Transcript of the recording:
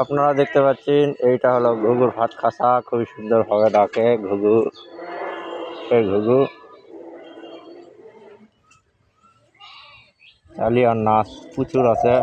আপনারা দেখতে পাচ্ছেন, এইটা হলো ঘুঘুর ভাত খাসা। খুবই সুন্দর ভাবে ডাকে ঘুঘু। এই ঘুঘু। চালিয়ার নাচ প্রচুর আছে।